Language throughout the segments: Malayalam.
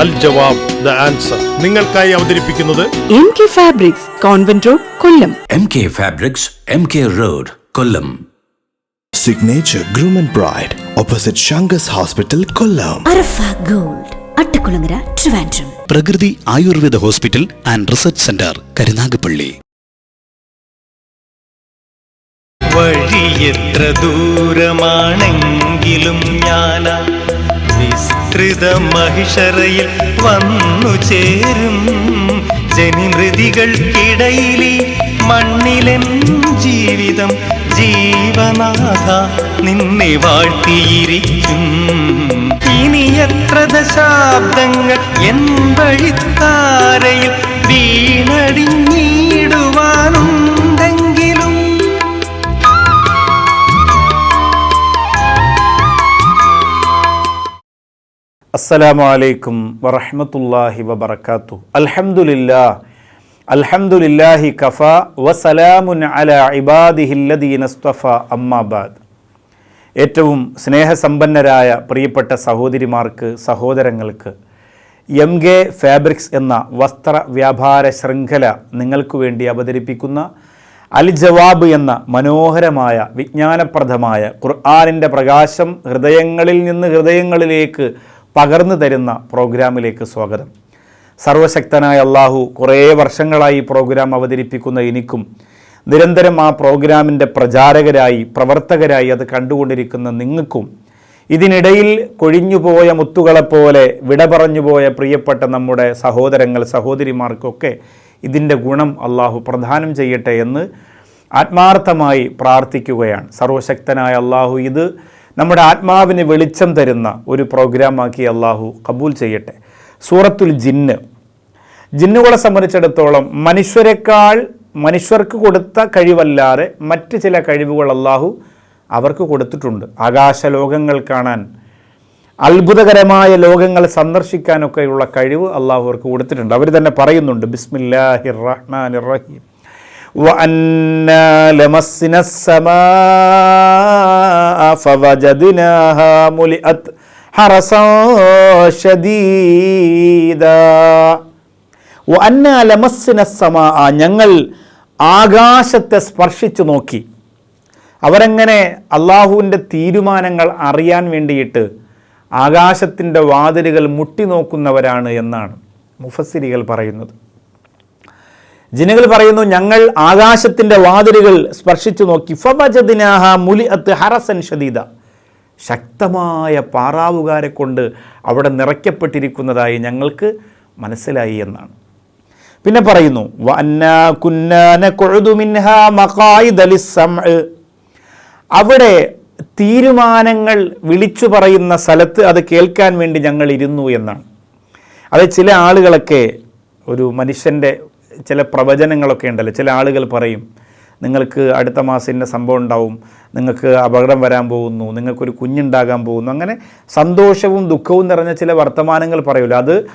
Al Jawab the answer. നിങ്ങൾക്കായി അവതരിപ്പിക്കുന്നത് M K fabrics convent road Kollam. M K fabrics M K road Kollam. Signature groom and bride opposite Shankar's hospital Kollam. Arafa gold Attakulangara Trivandrum. Prakriti Ayurveda hospital and research centre Karunagappally. വഴി എത്ര ദൂരമാണെങ്കിലും ഞാൻ വിസ്തൃത മഹിഷറയിൽ വന്നു ചേരും. ജനിമൃതികൾക്കിടയിലെ മണ്ണിലെൻ ജീവിതം ജീവനാഥ നിന്നെ വാഴ്ത്തിയിരിക്കും. ഇനി എത്ര ദശാബ്ദങ്ങൾ എൻ വഴിത്താരയിൽ വീണടിഞ്ഞിടുവാനുണ്ടെങ്കിലും അസ്സലാമു അലൈക്കും വറഹ്മത്തുള്ളാഹി വബർക്കാത്തു അൽഹംദുലില്ലാ അൽഹംദുലില്ലാഹി കഫ വസലാമുൻ അല ഇബാദിഹില്ലദീനസ്തഫ അമ്മാബാദ് ഏറ്റവും സ്നേഹസമ്പന്നരായ പ്രിയപ്പെട്ട സഹോദരിമാർക്ക് സഹോദരങ്ങൾക്ക് എം കെ ഫാബ്രിക്സ് എന്ന വസ്ത്ര വ്യാപാര ശൃംഖല നിങ്ങൾക്ക് വേണ്ടി അവതരിപ്പിക്കുന്ന അൽ ജവാബ് എന്ന മനോഹരമായ വിജ്ഞാനപ്രദമായ ഖുർആാനിന്റെ പ്രകാശം ഹൃദയങ്ങളിൽ നിന്ന് ഹൃദയങ്ങളിലേക്ക് പകർന്നു തരുന്ന പ്രോഗ്രാമിലേക്ക് സ്വാഗതം. സർവശക്തനായ അള്ളാഹു കുറേ വർഷങ്ങളായി പ്രോഗ്രാം അവതരിപ്പിക്കുന്ന എനിക്കും നിരന്തരം ആ പ്രോഗ്രാമിന്റെ പ്രചാരകരായി പ്രവർത്തകരായി അത് കണ്ടുകൊണ്ടിരിക്കുന്ന നിങ്ങൾക്കും ഇതിനിടയിൽ കൊഴിഞ്ഞുപോയ മുത്തുകളെപ്പോലെ വിട പറഞ്ഞുപോയ പ്രിയപ്പെട്ട നമ്മുടെ സഹോദരങ്ങൾ സഹോദരിമാർക്കൊക്കെ ഇതിന്റെ ഗുണം അള്ളാഹു പ്രദാനം ചെയ്യട്ടെ എന്ന് ആത്മാർത്ഥമായി പ്രാർത്ഥിക്കുകയാണ്. സർവശക്തനായ അള്ളാഹു ഇത് നമ്മുടെ ആത്മാവിന് വെളിച്ചം തരുന്ന ഒരു പ്രോഗ്രാമാക്കി അള്ളാഹു കബൂൽ ചെയ്യട്ടെ. സൂറത്തുൽ ജിന്ന്. ജിന്നുകളെ സംബന്ധിച്ചിടത്തോളം മനുഷ്യരെക്കാൾ മനുഷ്യർക്ക് കൊടുത്ത കഴിവല്ലാതെ മറ്റ് ചില കഴിവുകൾ അള്ളാഹു അവർക്ക് കൊടുത്തിട്ടുണ്ട്. ആകാശ ലോകങ്ങൾ കാണാൻ അത്ഭുതകരമായ ലോകങ്ങൾ സന്ദർശിക്കാനൊക്കെയുള്ള കഴിവ് അള്ളാഹു അവർക്ക് കൊടുത്തിട്ടുണ്ട്. അവർ തന്നെ പറയുന്നുണ്ട് ബിസ്മില്ലാഹിർ റഹ്മാൻ റഹീം. ഞങ്ങൾ ആകാശത്തെ സ്പർശിച്ചു നോക്കി. അവരെങ്ങനെ അള്ളാഹുവിന്റെ തീരുമാനങ്ങൾ അറിയാൻ വേണ്ടിയിട്ട് ആകാശത്തിന്റെ വാതിലുകൾ മുട്ടി നോക്കുന്നവരാണ് എന്നാണ് മുഫസ്സിരികൾ പറയുന്നത്. ജിനുകൾ പറയുന്നു ഞങ്ങൾ ആകാശത്തിന്റെ വാതിലുകൾ സ്പർശിച്ചു നോക്കി. ഫവജദിനാഹ മുലി അത്ത് ഹറസൻ ഷദീദ. ശക്തമായ പാറാവുകാരെ കൊണ്ട് അവിടെ നിറയ്ക്കപ്പെട്ടിരിക്കുന്നതായി ഞങ്ങൾക്ക് മനസ്സിലായി എന്നാണ്. പിന്നെ പറയുന്നു. അവിടെ തീരുമാനങ്ങൾ വിളിച്ചു പറയുന്ന സ്ഥലത്ത് അത് കേൾക്കാൻ വേണ്ടി ഞങ്ങൾ ഇരുന്നു എന്നാണ്. അത് ചില ആളുകളൊക്കെ ഒരു മനുഷ്യന്റെ ചില പ്രവചനങ്ങളൊക്കെ ഉണ്ടല്ലോ. ചില ആളുകൾ പറയും നിങ്ങൾക്ക് അടുത്ത മാസം ഇന്ന സംഭവം ഉണ്ടാവും. നിങ്ങൾക്ക് അപകടം വരാൻ പോകുന്നു. നിങ്ങൾക്കൊരു കുഞ്ഞുണ്ടാകാൻ പോകുന്നു. അങ്ങനെ സന്തോഷവും ദുഃഖവും നിറഞ്ഞ ചില വർത്തമാനങ്ങൾ പറയുമല്ലോ അത്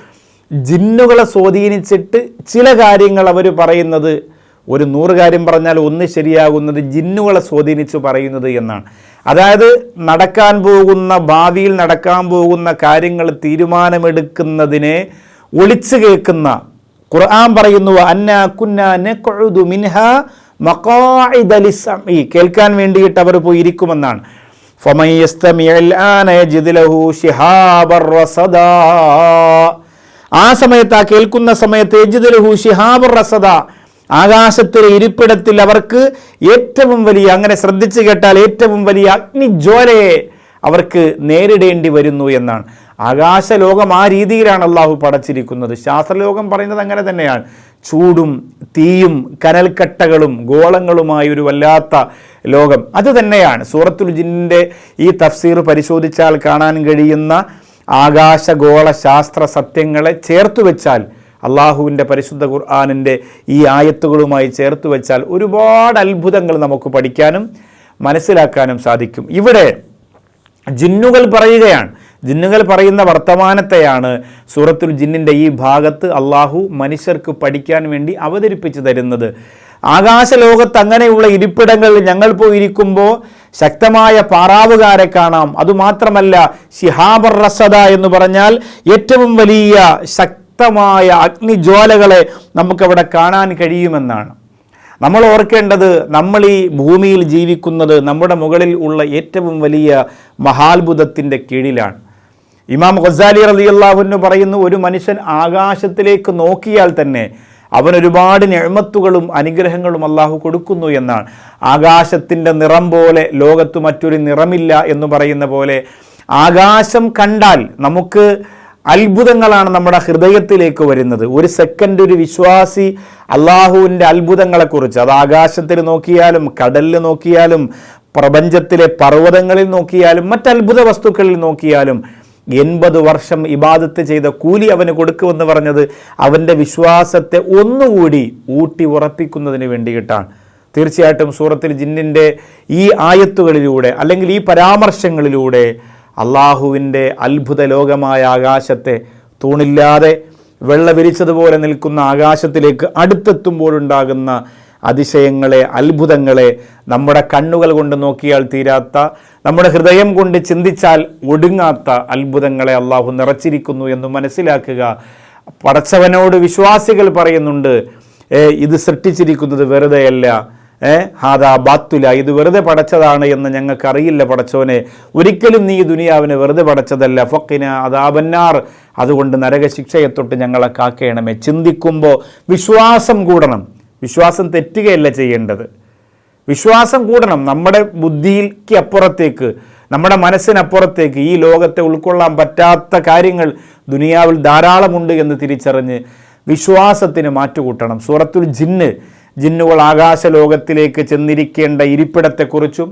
ജിന്നുകളെ സ്വാധീനിച്ചിട്ട് ചില കാര്യങ്ങൾ അവർ പറയുന്നത് ഒരു നൂറ് കാര്യം പറഞ്ഞാൽ ഒന്ന് ശരിയാകുന്നത് ജിന്നുകളെ സ്വാധീനിച്ച് പറയുന്നത് എന്നാണ്. അതായത് നടക്കാൻ പോകുന്ന ഭാവിയിൽ നടക്കാൻ പോകുന്ന കാര്യങ്ങൾ തീരുമാനമെടുക്കുന്നതിനെ ഒളിച്ചു കേൾക്കുന്ന ഖുർആൻ പറയുന്നു അന്ന കുന്ന മിൻഹ കേൾക്കാൻ വേണ്ടിയിട്ട് അവർ പോയി ഇരിക്കുമെന്നാണ് ആ സമയത്ത് ആ കേൾക്കുന്ന സമയത്ത് ലഹു ശിഹാബർ റസദ. ആകാശത്തിലെ ഇരിപ്പിടത്തിൽ അവർക്ക് ഏറ്റവും വലിയ അങ്ങനെ ശ്രദ്ധിച്ചു കേട്ടാൽ ഏറ്റവും വലിയ അഗ്നിജ്വാലയെ അവർക്ക് നേരിടേണ്ടി വരുന്നു എന്നാണ്. ആകാശലോകം ആ രീതിയിലാണ് അള്ളാഹു പടച്ചിരിക്കുന്നത്. ശാസ്ത്രലോകം പറയുന്നത് അങ്ങനെ തന്നെയാണ്. ചൂടും തീയും കനൽക്കട്ടകളും ഗോളങ്ങളുമായ ഒരു വല്ലാത്ത ലോകം. അത് തന്നെയാണ്. സൂറത്തുൽ ജിന്നിന്റെ ഈ തഫ്സീർ പരിശോധിച്ചാൽ കാണാൻ കഴിയുന്ന ആകാശഗോള ശാസ്ത്ര സത്യങ്ങളെ ചേർത്ത് വെച്ചാൽ അള്ളാഹുവിന്റെ പരിശുദ്ധ ഖുർആാനിന്റെ ഈ ആയത്തുകളുമായി ചേർത്ത് വെച്ചാൽ ഒരുപാട് അത്ഭുതങ്ങൾ നമുക്ക് പഠിക്കാനും മനസ്സിലാക്കാനും സാധിക്കും. ഇവിടെ ജിന്നുകൾ പറയുകയാണ് ജിന്നുകൾ പറയുന്ന വർത്തമാനത്തെയാണ് സൂറത്തുൽ ജിന്നിന്റെ ഈ ഭാഗത്ത് അള്ളാഹു മനുഷ്യർക്ക് പഠിക്കാൻ വേണ്ടി അവതരിപ്പിച്ചു തരുന്നത്. ആകാശലോകത്ത് അങ്ങനെയുള്ള ഇരിപ്പിടങ്ങളിൽ ഞങ്ങൾ പോയിരിക്കുമ്പോൾ ശക്തമായ പാറാവുകാരെ കാണാം. അതുമാത്രമല്ല ഷിഹാബർ റസദ എന്ന് പറഞ്ഞാൽ ഏറ്റവും വലിയ ശക്തമായ അഗ്നിജ്വാലകളെ നമുക്കവിടെ കാണാൻ കഴിയുമെന്നാണ്. നമ്മൾ ഓർക്കേണ്ടത് നമ്മൾ ഈ ഭൂമിയിൽ ജീവിക്കുന്നത് നമ്മുടെ മുകളിൽ ഉള്ള ഏറ്റവും വലിയ മഹാത്ഭുതത്തിന്റെ കീഴിലാണ്. ഇമാം ഖസാലി റളിയല്ലാഹുവിന് പറയുന്നു ഒരു മനുഷ്യൻ ആകാശത്തിലേക്ക് നോക്കിയാൽ തന്നെ അവൻ ഒരുപാട് ഞെഴ്മത്തുകളും അനുഗ്രഹങ്ങളും അള്ളാഹു കൊടുക്കുന്നു എന്നാണ്. ആകാശത്തിന്റെ നിറം പോലെ ലോകത്ത് മറ്റൊരു നിറമില്ല എന്ന് പറയുന്ന പോലെ ആകാശം കണ്ടാൽ നമുക്ക് അത്ഭുതങ്ങളാണ് നമ്മുടെ ഹൃദയത്തിലേക്ക് വരുന്നത്. ഒരു സെക്കൻഡ് ഒരു വിശ്വാസി അള്ളാഹുവിന്റെ അത്ഭുതങ്ങളെക്കുറിച്ച് അത് ആകാശത്തിൽ നോക്കിയാലും കടലിൽ നോക്കിയാലും പ്രപഞ്ചത്തിലെ പർവതങ്ങളിൽ നോക്കിയാലും മറ്റത്ഭുത വസ്തുക്കളിൽ നോക്കിയാലും എൺപത് വർഷം ഇബാദത്ത് ചെയ്ത കൂലി അവന് കൊടുക്കുമെന്ന് പറഞ്ഞത് അവന്റെ വിശ്വാസത്തെ ഒന്നുകൂടി ഊട്ടി ഉറപ്പിക്കുന്നതിന് വേണ്ടിയിട്ടാണ്. തീർച്ചയായിട്ടും സൂറത്തിൽ ജിന്നിന്റെ ഈ ആയത്തുകളിലൂടെ അല്ലെങ്കിൽ ഈ പരാമർശങ്ങളിലൂടെ അള്ളാഹുവിന്റെ അത്ഭുത ലോകമായ ആകാശത്തെ തൂണില്ലാതെ വെള്ള വിരിച്ചതുപോലെ നിൽക്കുന്ന ആകാശത്തിലേക്ക് അടുത്തെത്തുമ്പോഴുണ്ടാകുന്ന അതിശയങ്ങളെ അത്ഭുതങ്ങളെ നമ്മുടെ കണ്ണുകൾ കൊണ്ട് നോക്കിയാൽ തീരാത്ത നമ്മുടെ ഹൃദയം കൊണ്ട് ചിന്തിച്ചാൽ ഒടുങ്ങാത്ത അത്ഭുതങ്ങളെ അള്ളാഹു നിറച്ചിരിക്കുന്നു എന്ന് മനസ്സിലാക്കുക. പടച്ചവനോട് വിശ്വാസികൾ പറയുന്നുണ്ട് ഇത് സൃഷ്ടിച്ചിരിക്കുന്നത് വെറുതെയല്ല. ഹാദാ ബാത്തുല ഇത് വെറുതെ പടച്ചതാണ് എന്ന് ഞങ്ങൾക്കറിയില്ല പടച്ചോനെ ഒരിക്കലും നീ ദുനിയാവിനെ വെറുതെ പടച്ചതല്ല. ഫക്കിന അതാബന്നാർ അതുകൊണ്ട് നരകശിക്ഷയെ തൊട്ട് ഞങ്ങളെ കാക്കേണമേ. ചിന്തിക്കുമ്പോൾ വിശ്വാസം കൂടണം. വിശ്വാസം തെറ്റുകയല്ല ചെയ്യേണ്ടത്. വിശ്വാസം കൂടണം. നമ്മുടെ ബുദ്ധിക്ക് അപ്പുറത്തേക്ക് നമ്മുടെ മനസ്സിനപ്പുറത്തേക്ക് ഈ ലോകത്തെ ഉൾക്കൊള്ളാൻ പറ്റാത്ത കാര്യങ്ങൾ ദുനിയാവിൽ ധാരാളമുണ്ട് എന്ന് തിരിച്ചറിഞ്ഞ് വിശ്വാസത്തിന് മാറ്റുകൂട്ടണം. സൂറത്തുൽ ജിന്ന് ജിന്നുകൾ ആകാശ ലോകത്തിലേക്ക് ചെന്നിരിക്കേണ്ട ഇരിപ്പിടത്തെക്കുറിച്ചും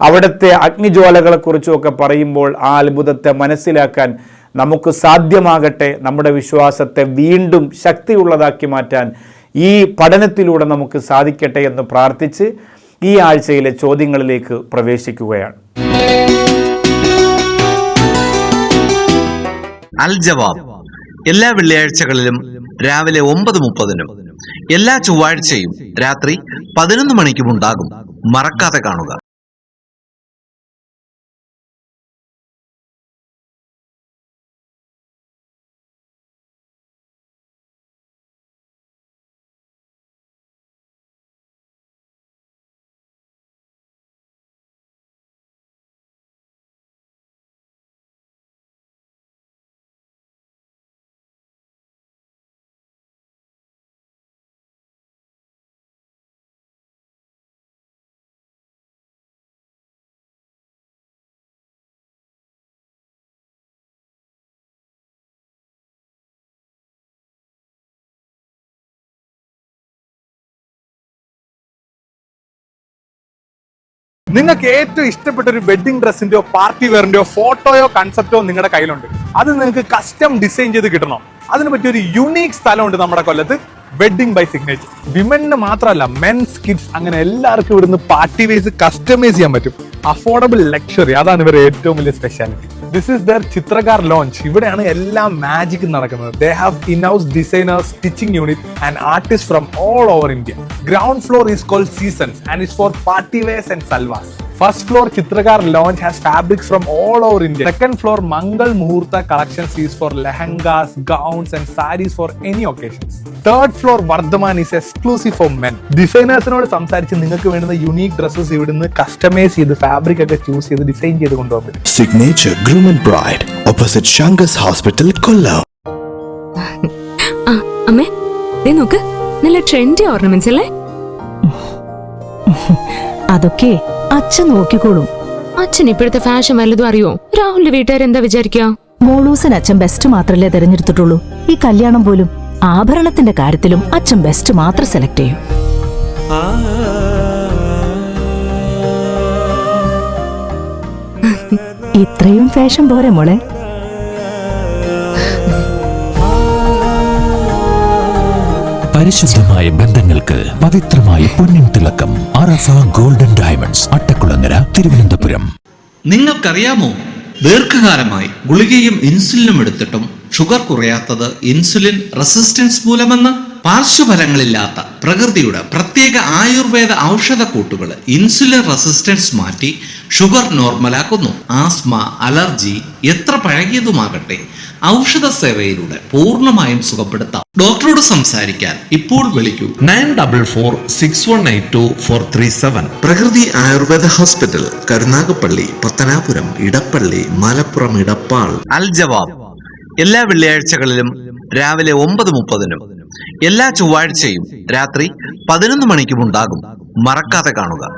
അവിടുത്തെ അഗ്നിജ്വാലകളെക്കുറിച്ചും ഒക്കെ പറയുമ്പോൾ ആ അത്ഭുതത്തെ മനസ്സിലാക്കാൻ നമുക്ക് സാധ്യമാകട്ടെ. നമ്മുടെ വിശ്വാസത്തെ വീണ്ടും ശക്തിയുള്ളതാക്കി മാറ്റാൻ ഈ പഠനത്തിലൂടെ നമുക്ക് സാധിക്കട്ടെ എന്ന് പ്രാർത്ഥിച്ച് ഈ ആഴ്ചയിലെ ചോദ്യങ്ങളിലേക്ക് പ്രവേശിക്കുകയാണ്. അൽ ജവാബ്. എല്ലാ വെള്ളിയാഴ്ചകളിലും രാവിലെ ഒമ്പത് മുപ്പതിനും എല്ലാ ചൊവ്വാഴ്ചയും രാത്രി പതിനൊന്ന് മണിക്കും ഉണ്ടാകും. മറക്കാതെ കാണുക. നിങ്ങൾക്ക് ഏറ്റവും ഇഷ്ടപ്പെട്ട ഒരു വെഡിങ് ഡ്രസ്സിന്റെയോ പാർട്ടി വെയറിന്റെയോ ഫോട്ടോയോ കൺസെപ്റ്റോ നിങ്ങളുടെ കയ്യിലുണ്ട്. അത് നിങ്ങൾക്ക് കസ്റ്റം ഡിസൈൻ ചെയ്ത് കിട്ടണം. അതിന് പറ്റിയ ഒരു യുണീക് സ്ഥലമുണ്ട് നമ്മുടെ കൊല്ലത്ത്. വെഡിങ് ബൈ സിഗ്നേച്ചർ വിമനിന് മാത്രമല്ല മെൻസ് കിഡ്സ് അങ്ങനെ എല്ലാവർക്കും ഇവിടുന്ന് പാർട്ടി വേസ് കസ്റ്റമൈസ് ചെയ്യാൻ പറ്റും. അഫോർഡബിൾ ലക്ഷറി അതാണ് ഇവരുടെ ഏറ്റവും വലിയ speciality this is the Chitrakar lounge ഇവിടെയാണ് എല്ലാ മാജിക് നടക്കുന്നത്. They have in house designers stitching unit and artist from all over India ground floor is cold seasons and is for party wears and salwars first floor Chitrakar lounge has fabrics from all over India second floor Mangal Muhurtha collections is for lehengas gowns and saris for any occasions third floor Vardhaman is exclusive for men ഡിസൈനേഴ്സിനോട് സംസാരിച്ച് നിങ്ങൾക്ക് വേണ്ട യുണീക് ഡ്രസ്സസ് ഇവിടുന്ന് കസ്റ്റമൈസ് ചെയ്ത് ഫാബ്രിക് ഒക്കെ ചൂസ് ചെയ്ത് ഡിസൈൻ ചെയ്ത് കൊണ്ടുപോകും signature groom and bride opposite Shankar's hospital Kollam നോക്ക് നല്ല ട്രെൻഡി ഓർണമെന്റ്സ് അല്ലേ? അതൊക്കെ അച്ഛൻ നോക്കിക്കോളും. അച്ഛൻ ഇപ്പോഴത്തെ ഫാഷൻ വല്ലതും അറിയോ? രാഹുലിന്റെ വീട്ടുകാർ എന്താ വിചാരിക്കുക മോളൂസൻ അച്ഛൻ ബെസ്റ്റ് മാത്രല്ലേ തെരഞ്ഞെടുത്തിട്ടുള്ളൂ. ഈ കല്യാണം പോലും ആഭരണത്തിന്റെ കാര്യത്തിലും അച്ഛൻ ബെസ്റ്റ് മാത്രം സെലക്ട് ചെയ്യും. ഇത്രയും ഫാഷൻ പോരെ മോളെ. പരിശുദ്ധമായ ബന്ധങ്ങൾക്ക് പവിത്രമായ പൊന്നിൻ തിളക്കം. Arafa golden diamonds Attakulangara Thiruvananthapuram. നിങ്ങൾക്കറിയാമോ? ദീർഘകാലമായി ഗുളികയും ഇൻസുലിനും എടുത്തിട്ടും ഷുഗർ കുറയാത്തത് ഇൻസുലിൻ റെസിസ്റ്റൻസ് മൂലമെന്ന് പാർശ്വഫലങ്ങളില്ലാത്ത പ്രകൃതിയുടെ പ്രത്യേക ആയുർവേദ ഔഷധക്കൂട്ടുകൾ ഇൻസുലിൻ റെസിസ്റ്റൻസ് മാറ്റി ഷുഗർ നോർമലാക്കുന്നു. ആസ്മ അലർജി എത്ര പഴകിയതുമാകട്ടെ ഔഷധ സേവയിലൂടെ പൂർണമായും സുഖപ്പെടുത്താം. ഡോക്ടറോട് സംസാരിക്കാൻ ഇപ്പോൾ വിളിക്കൂ. Nine double four six one eight two four three seven. Prakriti Ayurveda hospital Karunagappally Pathanapuram Edappally Malappuram Edappal. Al Jawab. എല്ലാ വെള്ളിയാഴ്ചകളിലും രാവിലെ ഒമ്പത് മുപ്പതിനും എല്ലാ ചൊവ്വാഴ്ചയും രാത്രി പതിനൊന്ന് മണിക്കും ഉണ്ടാകും. മറക്കാതെ കാണുക.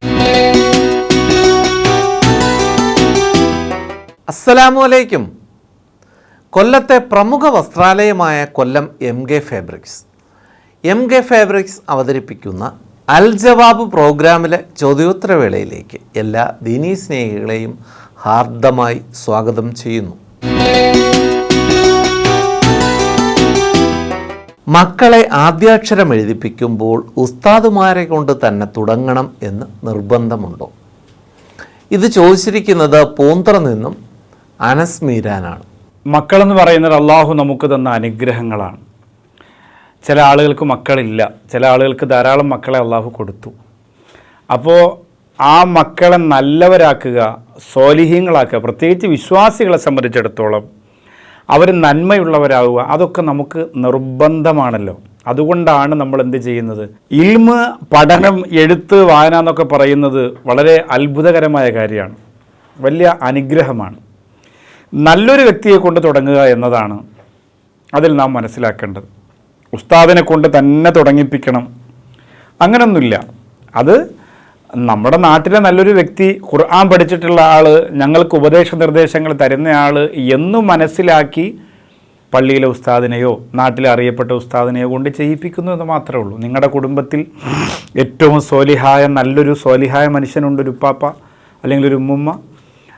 അസ്സലാമു അലൈക്കും. കൊല്ലത്തെ പ്രമുഖ വസ്ത്രാലയമായ Kollam M K fabrics. M K fabrics അവതരിപ്പിക്കുന്ന അൽ ജവാബ് പ്രോഗ്രാമിലെ ചോദ്യോത്തരവേളയിലേക്ക് എല്ലാ ദീനീ സ്നേഹികളെയും ഹാർദമായി സ്വാഗതം ചെയ്യുന്നു. മക്കളെ ആദ്യാക്ഷരം എഴുതിപ്പിക്കുമ്പോൾ ഉസ്താദുമാരെ കൊണ്ട് തന്നെ തുടങ്ങണം എന്ന് നിർബന്ധമുണ്ടോ? ഇത് ചോദിച്ചിരിക്കുന്നത് പൂന്തറ നിന്നും അനസ് മീരാനാണ്. മക്കളെന്ന് പറയുന്നത് അള്ളാഹു നമുക്ക് തന്ന അനുഗ്രഹങ്ങളാണ്. ചില ആളുകൾക്ക് മക്കളില്ല. ചില ആളുകൾക്ക് ധാരാളം മക്കളെ അള്ളാഹു കൊടുത്തു. അപ്പോൾ ആ മക്കളെ നല്ലവരാക്കുക സോലിഹ്യങ്ങളാക്കുക പ്രത്യേകിച്ച് വിശ്വാസികളെ സംബന്ധിച്ചിടത്തോളം അവർ നന്മയുള്ളവരാകുക അതൊക്കെ നമുക്ക് നിർബന്ധമാണല്ലോ. അതുകൊണ്ടാണ് നമ്മൾ എന്ത് ചെയ്യുന്നത്? ഇൽമ് പഠനം എഴുത്ത് വായന എന്നൊക്കെ പറയുന്നത് വളരെ അത്ഭുതകരമായ കാര്യമാണ്. വലിയ അനുഗ്രഹമാണ്. നല്ലൊരു വ്യക്തിയെ കൊണ്ട് തുടങ്ങുക എന്നതാണ് അതിൽ നാം മനസ്സിലാക്കേണ്ടത്. ഉസ്താദിനെ കൊണ്ട് തന്നെ തുടങ്ങിപ്പിക്കണം. അങ്ങനൊന്നുമില്ല. അത് നമ്മുടെ നാട്ടിലെ നല്ലൊരു വ്യക്തി ഖുർആൻ പഠിച്ചിട്ടുള്ള ആൾ ഞങ്ങൾക്ക് ഉപദേശ നിർദ്ദേശങ്ങൾ തരുന്ന ആൾ എന്ന് മനസ്സിലാക്കി പള്ളിയിലെ ഉസ്താദിനെയോ നാട്ടിലെ അറിയപ്പെട്ട ഉസ്താദിനെയോ കൊണ്ട് ചെയ്യിപ്പിക്കുന്നു എന്ന് മാത്രമേ ഉള്ളൂ. നിങ്ങളുടെ കുടുംബത്തിൽ ഏറ്റവും സോലിഹായ നല്ലൊരു സോലിഹായ മനുഷ്യനുണ്ട് ഒരു ഉപ്പാപ്പ അല്ലെങ്കിൽ ഒരു ഉമ്മുമ്മ.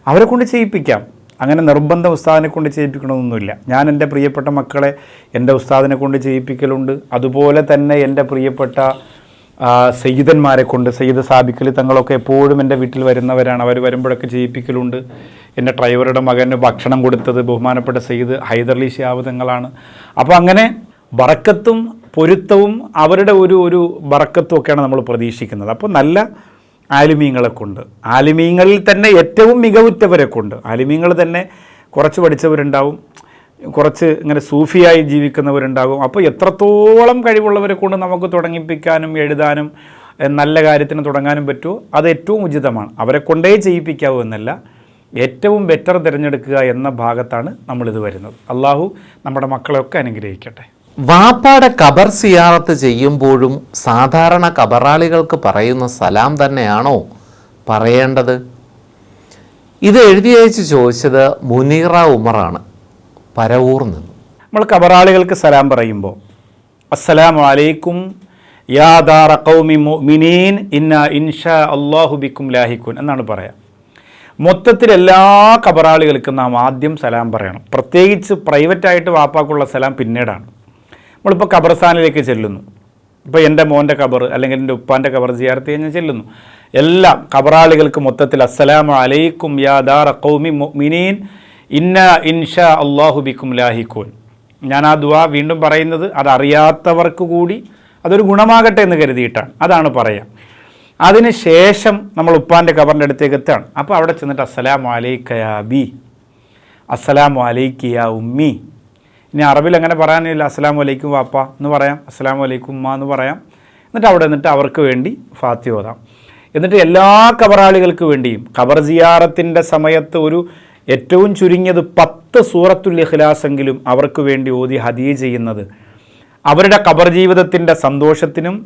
അവരെ കൊണ്ട് ചെയ്യിപ്പിക്കാം. അങ്ങനെ നിർബന്ധം ഉസ്താദിനെ കൊണ്ട് ചെയ്യിപ്പിക്കണമെന്നൊന്നുമില്ല ഞാൻ എന്റെ പ്രിയപ്പെട്ട മക്കളെ എന്റെ ഉസ്താദിനെ കൊണ്ട് ചെയ്യിപ്പിക്കലുണ്ട്. അതുപോലെ തന്നെ എന്റെ പ്രിയപ്പെട്ട സയ്യിദന്മാരെ കൊണ്ട് സയ്യിദ് സാബിക്കൽ തങ്ങളൊക്കെ എപ്പോഴും എന്റെ വീട്ടിൽ വരുന്നവരാണ്. അവർ വരുമ്പോഴൊക്കെ ചെയ്യിപ്പിക്കലുണ്ട്. എന്റെ ഡ്രൈവറുടെ മകന് ഭക്ഷണം കൊടുത്തത് ബഹുമാനപ്പെട്ട സയ്യിദ് ഹൈദർലി ഷിയാബ് തങ്ങളാണ്. അപ്പോൾ അങ്ങനെ ബറക്കത്തും പൊരുത്തവും അവരുടെ ഒരു ഒരു ബറക്കത്തും ഒക്കെയാണ് നമ്മൾ പ്രതീക്ഷിക്കുന്നത്. അപ്പോൾ നല്ല ആലിമീങ്ങളെ കൊണ്ട് ആലിമീങ്ങളിൽ തന്നെ ഏറ്റവും മികവുറ്റവരെ കൊണ്ട്. ആലിമീങ്ങൾ തന്നെ കുറച്ച് പഠിച്ചവരുണ്ടാവും. കുറച്ച് ഇങ്ങനെ സൂഫിയായി ജീവിക്കുന്നവരുണ്ടാകും അപ്പോൾ എത്രത്തോളം കഴിവുള്ളവരെ കൊണ്ട് നമുക്ക് തുടങ്ങിപ്പിക്കാനും എഴുതാനും നല്ല കാര്യത്തിന് തുടങ്ങാനും പറ്റുമോ അത് ഏറ്റവും ഉചിതമാണ്. അവരെ കൊണ്ടേ ചെയ്യിപ്പിക്കാവൂ എന്നല്ല. ഏറ്റവും ബെറ്റർ തിരഞ്ഞെടുക്കുക എന്ന ഭാഗത്താണ് നമ്മളിത് വരുന്നത്. അള്ളാഹു നമ്മുടെ മക്കളെയൊക്കെ അനുഗ്രഹിക്കട്ടെ. വാപ്പാടെ കബർ സിയാറത്ത് ചെയ്യുമ്പോഴും സാധാരണ കബറാളികൾക്ക് പറയുന്ന സലാം തന്നെയാണോ പറയേണ്ടത്? ഇത് എഴുതി അയച്ച് ചോദിച്ചത് മുനീറ ഉമറാണ്. പരവൂർ നിന്ന്. നമ്മൾ കബറാളികൾക്ക് സലാം പറയുമ്പോൾ അസ്സലാം വലൈക്കും യാ മുഅ്മിനീൻ ഇന്ന ഇൻഷാ ബിക്കും ലാഹിക്കുൻ എന്നാണ് പറയാം. മൊത്തത്തിൽ എല്ലാ കബറാളികൾക്കും നാം ആദ്യം സലാം പറയണം. പ്രത്യേകിച്ച് പ്രൈവറ്റായിട്ട് വാപ്പാക്കുള്ള സലാം പിന്നീടാണ്. നമ്മളിപ്പോൾ ഖബർസ്ഥാനിലേക്ക് ചെല്ലുന്നു. ഇപ്പോൾ എന്റെ മോന്റെ ഖബർ അല്ലെങ്കിൽ എന്റെ ഉപ്പാന്റെ ഖബർ സിയാർത്ത് കഴിഞ്ഞാൽ ചെല്ലുന്നു. എല്ലാം ഖബറാളികൾക്ക് മൊത്തത്തിൽ അസ്സലാമു അലൈക്കും യാ ദാറ ഖൗമി മുഅ്മിനീൻ ഇന്ന ഇൻഷാ അല്ലാഹു ബിക്കും ലാഹിക്കൂൻ ഞാൻ ആ ദുവാ വീണ്ടും പറയുന്നത് അതറിയാത്തവർക്ക് കൂടി അതൊരു ഗുണമാകട്ടെ എന്ന് കരുതിയിട്ടാണ്. അതാണ് പറയാം. അതിന് ശേഷം നമ്മൾ ഉപ്പാന്റെ കബറിന്റെ അടുത്തേക്ക് എത്തുകയാണ്. അപ്പോൾ അവിടെ ചെന്നിട്ട് അസ്സലാമു അലൈക്കയാ ബി അസ്സലാമു അലൈക്കിയാ ഉമ്മി. ഇനി അറബിൽ അങ്ങനെ പറയാനില്ല അസ്സലാമു വലൈക്കും വാപ്പ എന്ന് പറയാം അസ്സലാമു വലൈക്കും ഉമ്മ എന്ന് പറയാം. എന്നിട്ട് അവിടെ നിന്നിട്ട് അവർക്ക് വേണ്ടി ഫാത്തി ഓതാം. എന്നിട്ട് എല്ലാ കബറാളികൾക്ക് വേണ്ടിയും കബർ സിയാറത്തിന്റെ സമയത്ത് ഒരു ഏറ്റവും ചുരുങ്ങിയത് പത്ത് സൂറത്തുൽ ഇഖ്ലാസെങ്കിലും അവർക്ക് വേണ്ടി ഓതി ഹദിയ ചെയ്യുന്നത്. അവരുടെ കബർ ജീവിതത്തിന്റെ സന്തോഷത്തിനും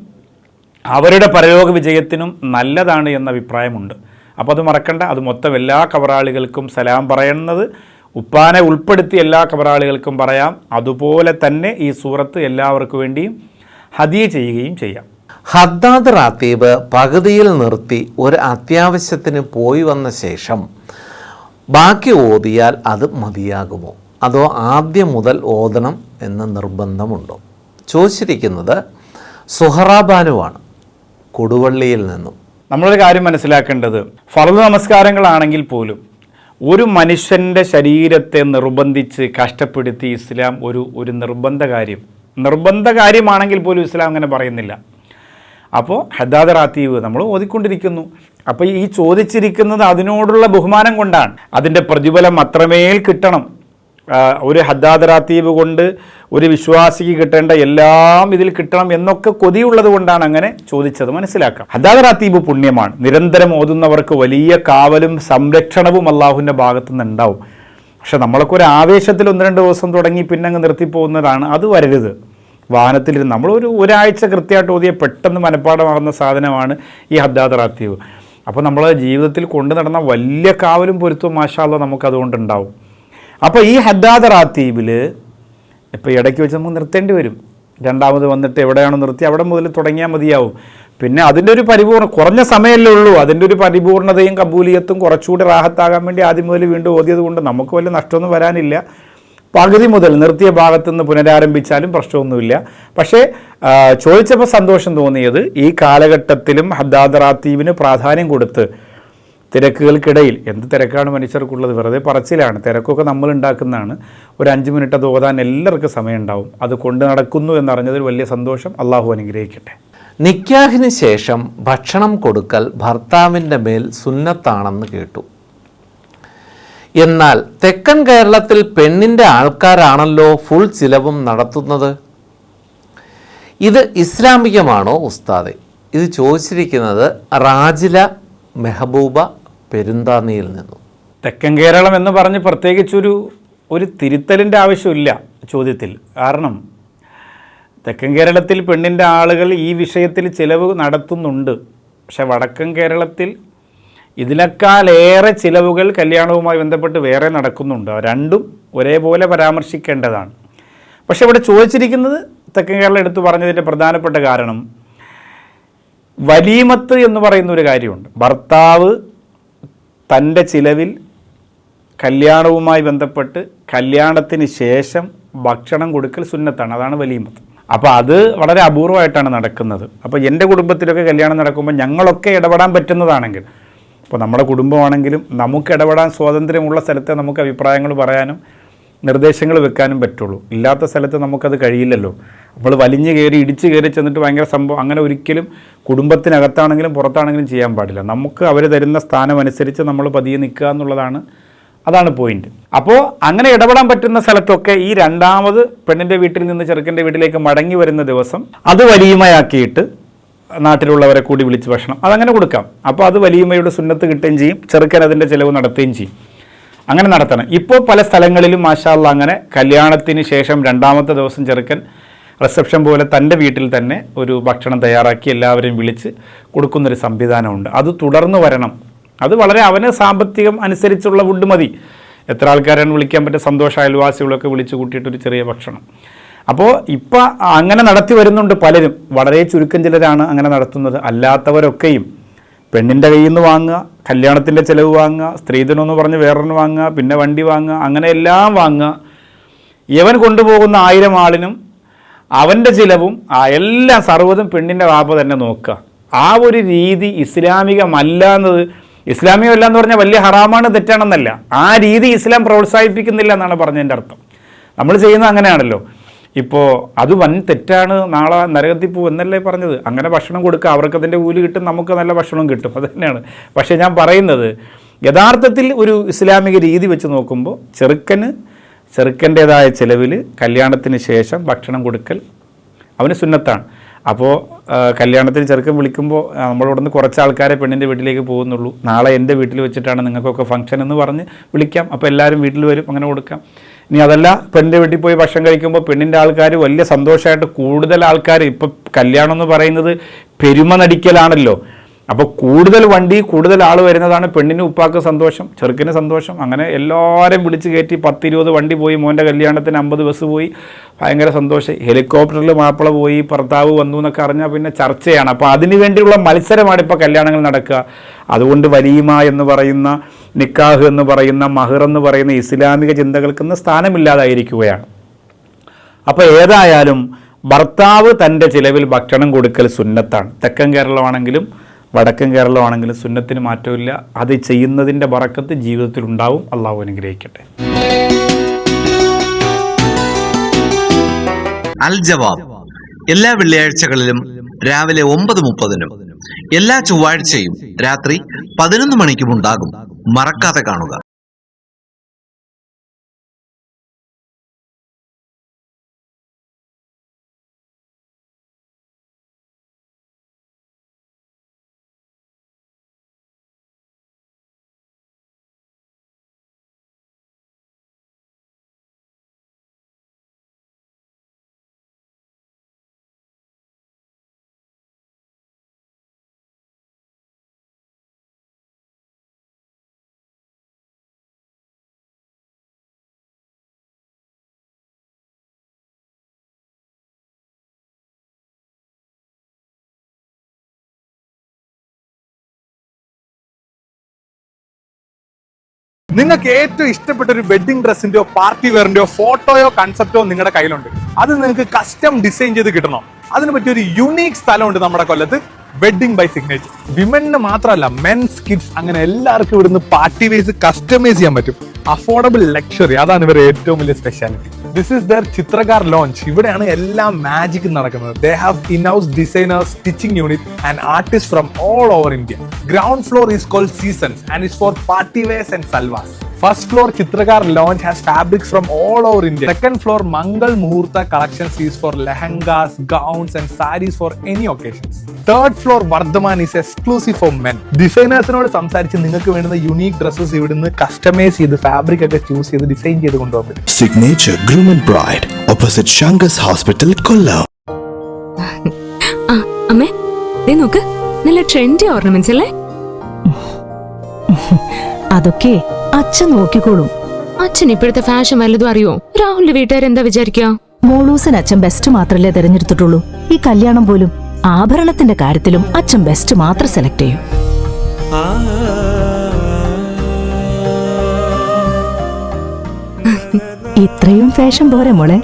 അവരുടെ പരലോക വിജയത്തിനും നല്ലതാണ് എന്ന അഭിപ്രായമുണ്ട്. അപ്പോൾ അത് മറക്കണ്ട അത് മൊത്തം എല്ലാ കബറാളികൾക്കും സലാം പറയുന്നത് ഉപ്പാനെ ഉൾപ്പെടുത്തി എല്ലാ കബറാളികൾക്കും പറയാം. അതുപോലെ തന്നെ ഈ സൂറത്ത് എല്ലാവർക്കും വേണ്ടിയും ഹദിയ ചെയ്യുകയും ചെയ്യാം. ഹദ്ദാദ് റാത്തീബ് പകുതിയിൽ നിർത്തി ഒരു അത്യാവശ്യത്തിന് പോയി വന്ന ശേഷം ബാക്കി ഓതിയാൽ അത് മതിയാകുമോ? അതോ ആദ്യം മുതൽ ഓതണം എന്ന നിർബന്ധമുണ്ടോ? ചോദിച്ചിരിക്കുന്നത് സുഹറാബാനുവാണ് കൊടുവള്ളിയിൽ നിന്നും. നമ്മളൊരു കാര്യം മനസ്സിലാക്കേണ്ടത് ഫർദ് നമസ്കാരങ്ങളാണെങ്കിൽ പോലും ഒരു മനുഷ്യന്റെ ശരീരത്തെ നിർബന്ധിച്ച് കഷ്ടപ്പെടുത്തി ഇസ്ലാം ഒരു ഒരു നിർബന്ധ കാര്യം. നിർബന്ധ കാര്യമാണെങ്കിൽ പോലും ഇസ്ലാം അങ്ങനെ പറയുന്നില്ല. അപ്പോൾ ഹദാദ് റാത്തീവ് നമ്മൾ ഓതിക്കൊണ്ടിരിക്കുന്നു. അപ്പോൾ ഈ ചോദിച്ചിരിക്കുന്നത് അതിനോടുള്ള ബഹുമാനം കൊണ്ടാണ്. അതിന്റെ പ്രതിഫലം അത്രമേൽ കിട്ടണം. ഒരു ഹദ്ദാദറാത്തീബ് കൊണ്ട് ഒരു വിശ്വാസിക്ക് കിട്ടേണ്ട എല്ലാം ഇതിൽ കിട്ടണം എന്നൊക്കെ കൊതിയുള്ളത് കൊണ്ടാണ് അങ്ങനെ ചോദിച്ചത്. മനസ്സിലാക്കാം. ഹദ്ദാദറാത്തീബ് പുണ്യമാണ്. നിരന്തരം ഓതുന്നവർക്ക് വലിയ കാവലും സംരക്ഷണവും അള്ളാഹുവിന്റെ ഭാഗത്തു നിന്ന് ഉണ്ടാവും പക്ഷെ നമ്മളൊക്കെ ഒരു ആവേശത്തിൽ ഒന്ന് രണ്ട് ദിവസം തുടങ്ങി പിന്നെ അങ്ങ് നിർത്തിപ്പോകുന്നതാണ്. അത് വരരുത്. വാഹനത്തിലിരുന്ന് നമ്മളൊരു ഒരാഴ്ച കൃത്യമായിട്ട് ഓതിയ പെട്ടെന്ന് മനഃപ്പാടമാകുന്ന സാധനമാണ് ഈ ഹദ്ദാദറാത്തീവ് അപ്പോൾ നമ്മൾ ജീവിതത്തിൽ കൊണ്ടു നടന്ന വലിയ കാവലും പൊരുത്തവും മാഷാല്ല നമുക്ക് അതുകൊണ്ടുണ്ടാവും അപ്പോൾ ഈ ഹദ്ദാദ് റാത്തീബിൽ ഇപ്പോൾ ഇടയ്ക്ക് വെച്ച് നമുക്ക് നിർത്തേണ്ടി വരും. രണ്ടാമത് വന്നിട്ട് എവിടെയാണോ നിർത്തി അവിടെ മുതൽ തുടങ്ങിയാൽ മതിയാവും. പിന്നെ അതിന്റെ ഒരു പരിപൂർണ കുറഞ്ഞ സമയമല്ലേ ഉള്ളൂ. അതിന്റെ ഒരു പരിപൂർണതയും കബൂലിയത്തും കുറച്ചുകൂടി റാഹത്താകാൻ വേണ്ടി ആദ്യം മുതൽ വീണ്ടും ഓതിയത് കൊണ്ട് നമുക്ക് വലിയ നഷ്ടമൊന്നും വരാനില്ല. പകുതി മുതൽ നിർത്തിയ ഭാഗത്തു നിന്ന് പുനരാരംഭിച്ചാലും പ്രശ്നമൊന്നുമില്ല. പക്ഷേ ചോദിച്ചപ്പോൾ സന്തോഷം തോന്നിയത് ഈ കാലഘട്ടത്തിലും ഹദ്ദാദ് റാത്തീബിന് പ്രാധാന്യം കൊടുത്ത് തിരക്കുകൾക്കിടയിൽ എന്ത് തിരക്കാണ് മനുഷ്യർക്കുള്ളത്? വെറുതെ പറച്ചിലാണ്. തിരക്കൊക്കെ നമ്മൾ ഉണ്ടാക്കുന്നതാണ്. ഒരു അഞ്ച് മിനിറ്റ് അത് ഓതാൻ എല്ലാവർക്കും സമയം ഉണ്ടാവും അത് കൊണ്ട് നടക്കുന്നു എന്നറിഞ്ഞതിൽ വലിയ സന്തോഷം. അള്ളാഹു അനുഗ്രഹിക്കട്ടെ. നിക്കാഹിന് ശേഷം ഭക്ഷണം കൊടുക്കൽ ഭർത്താവിന്റെ മേൽ സുന്നത്താണെന്ന് കേട്ടു. എന്നാൽ തെക്കൻ കേരളത്തിൽ പെണ്ണിന്റെ ആൾക്കാരാണല്ലോ ഫുൾ ചിലവും നടത്തുന്നത്? ഇത് ഇസ്ലാമികമാണോ ഉസ്താദെ? ഇത് ചോദിച്ചിരിക്കുന്നത് റാജില മെഹബൂബ പെരുന്താനിയിൽ നിന്നും. തെക്കൻ കേരളം എന്ന് പറഞ്ഞ് പ്രത്യേകിച്ചൊരു ഒരു തിരുത്തലിന്റെ ആവശ്യമില്ല ചോദ്യത്തിൽ. കാരണം തെക്കൻ കേരളത്തിൽ പെണ്ണിന്റെ ആളുകൾ ഈ വിഷയത്തിൽ ചിലവ് നടത്തുന്നുണ്ട്. പക്ഷെ വടക്കൻ കേരളത്തിൽ ഇതിനേക്കാളേറെ ചിലവുകൾ കല്യാണവുമായി ബന്ധപ്പെട്ട് വേറെ നടക്കുന്നുണ്ട്. രണ്ടും ഒരേപോലെ പരാമർശിക്കേണ്ടതാണ്. പക്ഷെ ഇവിടെ ചോദിച്ചിരിക്കുന്നത് തെക്കൻ കേരളം എടുത്തു പറഞ്ഞതിന്റെ പ്രധാനപ്പെട്ട കാരണം വലീമത്ത് എന്ന് പറയുന്ന ഒരു കാര്യമുണ്ട്. ഭർത്താവ് തന്റെ ചിലവിൽ കല്യാണവുമായി ബന്ധപ്പെട്ട് കല്യാണത്തിന് ശേഷം ഭക്ഷണം കൊടുക്കൽ സുന്നത്താണ്. അതാണ് വലീമത്ത് അപ്പോൾ അത് വളരെ അപൂർവമായിട്ടാണ് നടക്കുന്നത്. അപ്പോൾ എന്റെ കുടുംബത്തിലൊക്കെ കല്യാണം നടക്കുമ്പോൾ ഞങ്ങളൊക്കെ ഇടപെടാൻ പറ്റുന്നതാണെങ്കിൽ ഇപ്പോൾ നമ്മുടെ കുടുംബമാണെങ്കിലും നമുക്ക് ഇടപെടാൻ സ്വാതന്ത്ര്യമുള്ള സ്ഥലത്തെ നമുക്ക് അഭിപ്രായങ്ങൾ പറയാനും നിർദ്ദേശങ്ങൾ വെക്കാനും പറ്റുള്ളൂ. ഇല്ലാത്ത സ്ഥലത്ത് നമുക്കത് കഴിയില്ലല്ലോ. നമ്മൾ വലിഞ്ഞു കയറി ഇടിച്ചു കയറി ചെന്നിട്ട് ഭയങ്കര സംഭവം. അങ്ങനെ ഒരിക്കലും കുടുംബത്തിനകത്താണെങ്കിലും പുറത്താണെങ്കിലും ചെയ്യാൻ പാടില്ല. നമുക്ക് അവർ തരുന്ന സ്ഥാനം അനുസരിച്ച് നമ്മൾ പതിയെ നിൽക്കുക എന്നുള്ളതാണ് അതാണ് പോയിന്റ് അപ്പോൾ അങ്ങനെ ഇടപെടാൻ പറ്റുന്ന സ്ഥലത്തൊക്കെ ഈ രണ്ടാമത് പെണ്ണിന്റെ വീട്ടിൽ നിന്ന് ചെറുക്കന്റെ വീട്ടിലേക്ക് മടങ്ങി വരുന്ന ദിവസം അത് വലിയമയാക്കിയിട്ട് നാട്ടിലുള്ളവരെ കൂടി വിളിച്ച് ഭക്ഷണം അതങ്ങനെ കൊടുക്കാം. അപ്പോൾ അത് വലിയമ്മയുടെ സുന്നത്ത് കിട്ടുകയും ചെയ്യും ചെറുക്കൻ അതിന്റെ ചിലവ് നടത്തുകയും ചെയ്യും. അങ്ങനെ നടത്തണം. ഇപ്പോൾ പല സ്ഥലങ്ങളിലും മാഷാള്ള അങ്ങനെ കല്യാണത്തിന് ശേഷം രണ്ടാമത്തെ ദിവസം ചെറുക്കൻ റിസപ്ഷൻ പോലെ തന്റെ വീട്ടിൽ തന്നെ ഒരു ഭക്ഷണം തയ്യാറാക്കി എല്ലാവരെയും വിളിച്ച് കൊടുക്കുന്നൊരു സംവിധാനമുണ്ട്. അത് തുടർന്ന് വരണം. അത് വളരെ അവന് സാമ്പത്തികം അനുസരിച്ചുള്ള ഫുഡ് മതി. എത്ര ആൾക്കാരാണ് വിളിക്കാൻ പറ്റിയ സന്തോഷ അയൽവാസികളൊക്കെ വിളിച്ച് കൂട്ടിയിട്ടൊരു ചെറിയ ഭക്ഷണം. അപ്പോൾ ഇപ്പം അങ്ങനെ നടത്തി വരുന്നുണ്ട് പലരും. വളരെ ചുരുക്കം ചിലരാണ് അങ്ങനെ നടത്തുന്നത്. അല്ലാത്തവരൊക്കെയും പെണ്ണിന്റെ കയ്യിൽ നിന്ന് വാങ്ങുക കല്യാണത്തിന്റെ ചിലവ് വാങ്ങുക സ്ത്രീധനം എന്ന് പറഞ്ഞ് വേറൊന്ന് വാങ്ങുക പിന്നെ വണ്ടി വാങ്ങുക അങ്ങനെ എല്ലാം വാങ്ങുക. ഇവൻ കൊണ്ടുപോകുന്ന ആയിരം ആളിനും അവന്റെ ചിലവും എല്ലാം സർവതും പെണ്ണിന്റെ വാപ്പ തന്നെ നോക്കുക. ആ ഒരു രീതി ഇസ്ലാമികമല്ല എന്നത് ഇസ്ലാമികമല്ല എന്ന് പറഞ്ഞാൽ വലിയ ഹറാമാണ് തെറ്റാണെന്നല്ല. ആ രീതി ഇസ്ലാം പ്രോത്സാഹിപ്പിക്കുന്നില്ല എന്നാണ് പറഞ്ഞതിന്റെ അർത്ഥം. നമ്മൾ ചെയ്യുന്നത് അങ്ങനെയാണല്ലോ. ഇപ്പോൾ അത് വൻ തെറ്റാണ് നാളെ നരകത്തിൽ പോകും എന്നല്ലേ പറഞ്ഞത്. അങ്ങനെ ഭക്ഷണം കൊടുക്കുക അവർക്ക് അതിന്റെ കൂലി കിട്ടും നമുക്ക് നല്ല ഭക്ഷണം കിട്ടും. അത് തന്നെയാണ്. പക്ഷേ ഞാൻ പറയുന്നത് യഥാർത്ഥത്തിൽ ഒരു ഇസ്ലാമിക രീതി വെച്ച് നോക്കുമ്പോൾ ചെറുക്കന് ചെറുക്കന്റേതായ ചിലവിൽ കല്യാണത്തിന് ശേഷം ഭക്ഷണം കൊടുക്കൽ അവന് സുന്നത്താണ്. അപ്പോൾ കല്യാണത്തിന് ചെറുക്കൻ വിളിക്കുമ്പോൾ നമ്മളിവിടെ നിന്ന് കുറച്ച് ആൾക്കാരെ പെണ്ണിന്റെ വീട്ടിലേക്ക് പോകുന്നുള്ളൂ. നാളെ എന്റെ വീട്ടിൽ വെച്ചിട്ടാണ് നിങ്ങൾക്കൊക്കെ ഫംഗ്ഷൻ എന്ന് പറഞ്ഞ് വിളിക്കാം. അപ്പോൾ എല്ലാവരും വീട്ടിൽ വരും അങ്ങനെ കൊടുക്കാം. ഇനി അതല്ല പെണ്ണിന്റെ വീട്ടിൽ പോയി ഭക്ഷണം കഴിക്കുമ്പോൾ പെണ്ണിന്റെ ആൾക്കാർ വലിയ സന്തോഷമായിട്ട് കൂടുതൽ ആൾക്കാർ ഇപ്പം കല്യാണം എന്ന് പറയുന്നത് പെരുമ നടിക്കലാണല്ലോ. അപ്പോൾ കൂടുതൽ വണ്ടി കൂടുതൽ ആൾ വരുന്നതാണ് പെണ്ണിന് ഉപ്പാക്ക് സന്തോഷം ചെറുക്കിന് സന്തോഷം. അങ്ങനെ എല്ലാവരും വിളിച്ച് കയറ്റി പത്തിരുപത് വണ്ടി പോയി. മോന്റെ കല്യാണത്തിന് അമ്പത് ബസ് പോയി. ഭയങ്കര സന്തോഷം. ഹെലികോപ്റ്ററിൽ മാപ്പിള പോയി ഭർത്താവ് വന്നു എന്നൊക്കെ അറിഞ്ഞാൽ പിന്നെ ചർച്ചയാണ്. അപ്പോൾ അതിനു വേണ്ടിയുള്ള മത്സരമാണ് ഇപ്പോൾ കല്യാണങ്ങൾ നടക്കുക. അതുകൊണ്ട് വലീമ എന്ന് പറയുന്ന നിക്കാഹ് എന്ന് പറയുന്ന മഹർ എന്ന് പറയുന്ന ഇസ്ലാമിക ചിന്തകൾക്കൊന്ന് സ്ഥാനമില്ലാതായിരിക്കുകയാണ്. അപ്പോൾ ഏതായാലും ഭർത്താവ് തന്റെ ചിലവിൽ ഭക്ഷണം കൊടുക്കൽ സുന്നത്താണ്. തെക്കൻ കേരളമാണെങ്കിലും വടക്കൻ കേരളമാണെങ്കിലും സുന്നത്തിന് മാറ്റമില്ല. അത് ചെയ്യുന്നതിന്റെ പറക്കത്ത് ജീവിതത്തിൽ ഉണ്ടാവും. അള്ളാഹു അനുഗ്രഹിക്കട്ടെ. അൽ ജവാബ്. എല്ലാ വെള്ളിയാഴ്ചകളിലും രാവിലെ ഒമ്പത് മുപ്പതിനും എല്ലാ ചൊവ്വാഴ്ചയും രാത്രി പതിനൊന്ന് മണിക്കും ഉണ്ടാകും. മറക്കാതെ കാണുക. നിങ്ങൾക്ക് ഏറ്റവും ഇഷ്ടപ്പെട്ട ഒരു വെഡിങ് ഡ്രസ്സിന്റെയോ പാർട്ടി വെയറിന്റെയോ ഫോട്ടോയോ കൺസെപ്റ്റോ നിങ്ങളുടെ കയ്യിലുണ്ട്. അത് നിങ്ങൾക്ക് കസ്റ്റം ഡിസൈൻ ചെയ്ത് കിട്ടണം. അതിന് പറ്റിയ ഒരു യുണീക് സ്ഥലമുണ്ട് നമ്മുടെ കൊല്ലത്ത്. വെഡിങ് ബൈ സിഗ്നേച്ചർ വിമനിന് മാത്രമല്ല മെൻസ് കിഡ്സ് അങ്ങനെ എല്ലാവർക്കും ഇവിടുന്ന് പാർട്ടി വേസ് കസ്റ്റമൈസ് ചെയ്യാൻ പറ്റും. അഫോർഡബിൾ ലക്ഷറി അതാണ് ഇവരുടെ ഏറ്റവും വലിയ speciality this is the Chitrakar lounge ഇവിടെയാണ് എല്ലാ മാജിക് നടക്കുന്നത്. They have in house designers stitching unit and artist from all over India ground floor is cold seasons and is for party wears and salwars first floor Chitrakar lounge has fabrics from all over India second floor Mangal Muhurtha collections is for lehengas gowns and saris for any occasions third floor Vardhaman is exclusive for men ഡിസൈനേഴ്സിനോട് സംസാരിച്ച് നിങ്ങൾക്ക് വേണ്ടുന്ന യുണീക് ഡ്രസ്സസ് ഇവിടുന്ന് കസ്റ്റമൈസ് ചെയ്ത് ഫാബ്രിക് ഒക്കെ ചൂസ് ചെയ്ത് ഡിസൈൻ ചെയ്ത് കൊണ്ടുപോകും signature groom and bride opposite Shankar's hospital കൊല്ല അമ്മേ ദേ നോക്ക് നല്ല ട്രെൻഡി ഓർണമെന്റ്സ് അല്ലേ? അതൊക്കെ അച്ഛൻ നോക്കിക്കോളും. അച്ഛൻ ഇപ്പോഴത്തെ ഫാഷൻ വല്ലതും അറിയോ? രാഹുലിന്റെ വീട്ടുകാർ എന്താ വിചാരിക്കുക മോളൂസൻ അച്ഛൻ ബെസ്റ്റ് മാത്രല്ലേ തെരഞ്ഞെടുത്തിട്ടുള്ളൂ. ഈ കല്യാണം പോലും ആഭരണത്തിന്റെ കാര്യത്തിലും അച്ഛൻ ബെസ്റ്റ് മാത്രം സെലക്ട് ചെയ്യും. ഇത്രയും ഫാഷൻ പോരെ മോളെ.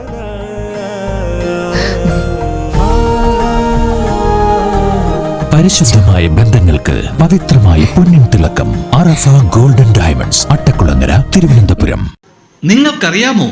പരിശുദ്ധമായ ബന്ധങ്ങൾക്ക് പവിത്രമായ പൊന്നിൻ തിളക്കം. Golden diamonds Attakulangara Thiruvananthapuram. നിങ്ങൾക്കറിയാമോ?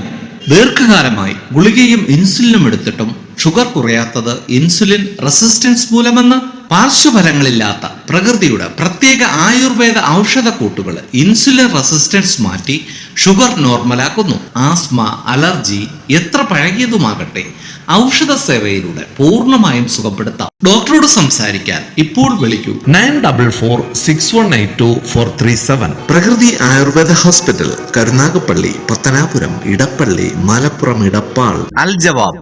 ദീർഘകാലമായി ഗുളികയും ഇൻസുലിനും എടുത്തിട്ടും ഷുഗർ കുറയാത്തത് ഇൻസുലിൻ റെസിസ്റ്റൻസ് മൂലമെന്ന്? പാർശ്വഫലങ്ങളില്ലാത്ത പ്രകൃതിയുടെ പ്രത്യേക ആയുർവേദ ഔഷധക്കൂട്ടുകൾ ഇൻസുലിൻ റെസിസ്റ്റൻസ് മാറ്റി ഷുഗർ നോർമലാക്കുന്നു. ആസ്മ അലർജി എത്ര പഴകിയതുമാകട്ടെ ഔഷധ സേവയിലൂടെ പൂർണമായും സുഖപ്പെടുത്താം. ഡോക്ടറോട് സംസാരിക്കാൻ ഇപ്പോൾ വിളിക്കൂ. Nine double four six one eight two four three seven. Prakriti Ayurveda hospital Karunagappally Pathanapuram Edappally Malappuram Edappal. Al Jawab.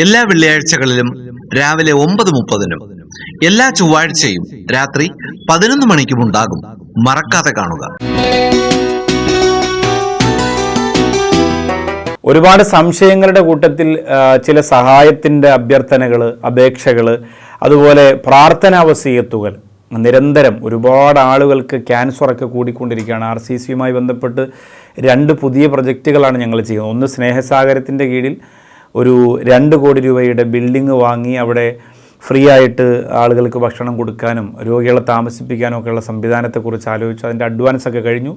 എല്ലാ വെള്ളിയാഴ്ചകളിലും രാവിലെ ഒമ്പത് മുപ്പതിനും എല്ലാ ചൊവ്വാഴ്ചയും രാത്രി പതിനൊന്ന് മണിക്കും ഉണ്ടാകും. മറക്കാതെ കാണുക. ഒരുപാട് സംശയങ്ങളുടെ കൂട്ടത്തിൽ ചില സഹായത്തിന്റെ അഭ്യർത്ഥനകൾ അപേക്ഷകൾ അതുപോലെ പ്രാർത്ഥനാ വസീയത്തുകൾ. നിരന്തരം ഒരുപാട് ആളുകൾക്ക് ക്യാൻസറൊക്കെ കൂടിക്കൊണ്ടിരിക്കുകയാണ്. ആർ സി സിയുമായി ബന്ധപ്പെട്ട് രണ്ട് പുതിയ പ്രൊജക്റ്റുകളാണ് ഞങ്ങൾ ചെയ്യുന്നത്. ഒന്ന് സ്നേഹസാഗരത്തിന്റെ കീഴിൽ ഒരു രണ്ട് കോടി രൂപയുടെ ബിൽഡിംഗ് വാങ്ങി അവിടെ ഫ്രീ ആയിട്ട് ആളുകൾക്ക് ഭക്ഷണം കൊടുക്കാനും രോഗികളെ താമസിപ്പിക്കാനും ഒക്കെയുള്ള സംവിധാനത്തെക്കുറിച്ച് ആലോചിച്ചു. അതിന്റെ അഡ്വാൻസ് ഒക്കെ കഴിഞ്ഞു.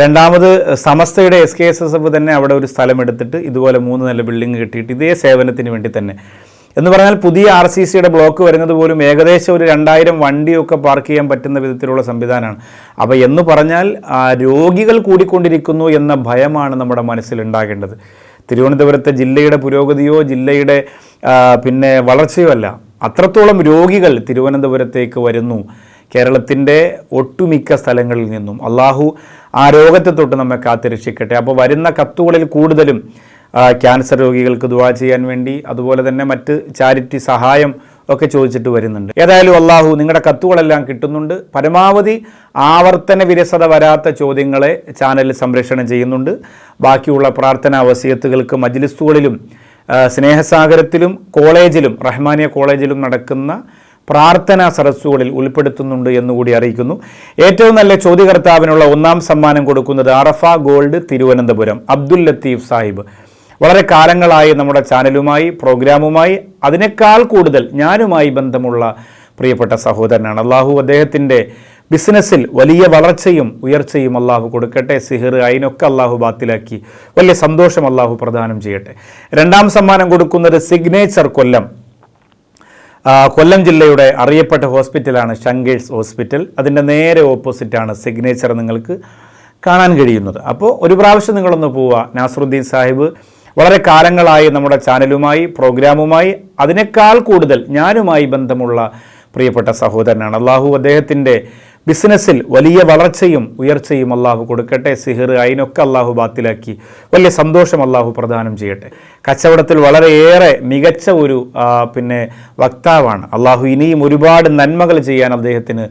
രണ്ടാമത് സമസ്തയുടെ S K S S F തന്നെ അവിടെ ഒരു സ്ഥലം എടുത്തിട്ട് ഇതുപോലെ മൂന്ന് നില ബിൽഡിംഗ് കിട്ടിയിട്ട് ഇതേ സേവനത്തിന് വേണ്ടി തന്നെ. എന്ന് പറഞ്ഞാൽ പുതിയ ആർ സി സിയുടെ ബ്ലോക്ക് വരുന്നത് പോലും ഏകദേശം ഒരു രണ്ടായിരം വണ്ടിയൊക്കെ പാർക്ക് ചെയ്യാൻ പറ്റുന്ന വിധത്തിലുള്ള സംവിധാനമാണ്. അപ്പോൾ എന്ന് പറഞ്ഞാൽ രോഗികൾ കൂടിക്കൊണ്ടിരിക്കുന്നു എന്ന ഭയമാണ് നമ്മുടെ മനസ്സിലുണ്ടാകേണ്ടത്. തിരുവനന്തപുരത്തെ ജില്ലയുടെ പുരോഗതിയോ ജില്ലയുടെ പിന്നെ വളർച്ചയോ അല്ല. അത്രത്തോളം രോഗികൾ തിരുവനന്തപുരത്തേക്ക് വരുന്നു. കേരളത്തിന്റെ ഒട്ടുമിക്ക സ്ഥലങ്ങളിൽ നിന്നും. അള്ളാഹു ആ രോഗത്തെ തൊട്ട് നമ്മെ കാത്തിരക്ഷിക്കട്ടെ. അപ്പോൾ വരുന്ന കത്തുകളിൽ കൂടുതലും ക്യാൻസർ രോഗികൾക്ക് ദുവാ ചെയ്യാൻ വേണ്ടി അതുപോലെ തന്നെ മറ്റ് ചാരിറ്റി സഹായം ഒക്കെ ചോദിച്ചിട്ട് വരുന്നുണ്ട്. ഏതായാലും അള്ളാഹു നിങ്ങളുടെ കത്തുകളെല്ലാം കിട്ടുന്നുണ്ട്. പരമാവധി ആവർത്തന വിരസത വരാത്ത ചോദ്യങ്ങളെ ചാനലിൽ സംരക്ഷണം ചെയ്യുന്നുണ്ട്. ബാക്കിയുള്ള പ്രാർത്ഥനാ വസീയത്തുകൾക്ക് മജ്ലിസുകളിലും സ്നേഹസാഗരത്തിലും കോളേജിലും റഹ്മാനിയ കോളേജിലും നടക്കുന്ന പ്രാർത്ഥനാ സരസ്സുകളിൽ ഉൾപ്പെടുത്തുന്നുണ്ട് എന്നുകൂടി അറിയിക്കുന്നു. ഏറ്റവും നല്ല ചോദ്യകർത്താവിനുള്ള ഒന്നാം സമ്മാനം കൊടുക്കുന്നത് അറഫ ഗോൾഡ് തിരുവനന്തപുരം അബ്ദുൽ ലത്തീഫ് സാഹിബ്. വളരെ കാലങ്ങളായി നമ്മുടെ ചാനലുമായി പ്രോഗ്രാമുമായി അതിനേക്കാൾ കൂടുതൽ ഞാനുമായി ബന്ധമുള്ള പ്രിയപ്പെട്ട സഹോദരനാണ്. അള്ളാഹു അദ്ദേഹത്തിന്റെ ബിസിനസ്സിൽ വലിയ വളർച്ചയും ഉയർച്ചയും അള്ളാഹു കൊടുക്കട്ടെ സിഹിർ അതിനൊക്കെ അള്ളാഹു ബാത്തിലാക്കി. വലിയ സന്തോഷം അള്ളാഹു പ്രദാനം ചെയ്യട്ടെ. രണ്ടാം സമ്മാനം കൊടുക്കുന്നത് സിഗ്നേച്ചർ കൊല്ലം. കൊല്ലം ജില്ലയുടെ അറിയപ്പെട്ട ഹോസ്പിറ്റലാണ് ഷങ്കേഴ്സ് ഹോസ്പിറ്റൽ. അതിന്റെ നേരെ ഓപ്പോസിറ്റാണ് സിഗ്നേച്ചർ നിങ്ങൾക്ക് കാണാൻ കഴിയുന്നത്. അപ്പോൾ ഒരു പ്രാവശ്യം നിങ്ങളൊന്ന് പോവുക. നാസറുദ്ദീൻ സാഹിബ് വളരെ കാലങ്ങളായി നമ്മുടെ ചാനലുമായി പ്രോഗ്രാമുമായി അതിനേക്കാൾ കൂടുതൽ ഞാനുമായി ബന്ധമുള്ള പ്രിയപ്പെട്ട സഹോദരനാണ്. അള്ളാഹു അദ്ദേഹത്തിന്റെ ബിസിനസ്സിൽ വലിയ വളർച്ചയും ഉയർച്ചയും അള്ളാഹു കൊടുക്കട്ടെ. സിഹിർ അതിനൊക്കെ അള്ളാഹു ബാത്തിലാക്കി. വലിയ സന്തോഷം അള്ളാഹു പ്രദാനം ചെയ്യട്ടെ. കച്ചവടത്തിൽ വളരെയേറെ മികച്ച ഒരു പിന്നെ വക്താവാണ്. അള്ളാഹു ഇനിയും ഒരുപാട് നന്മകൾ ചെയ്യാൻ അദ്ദേഹത്തിന്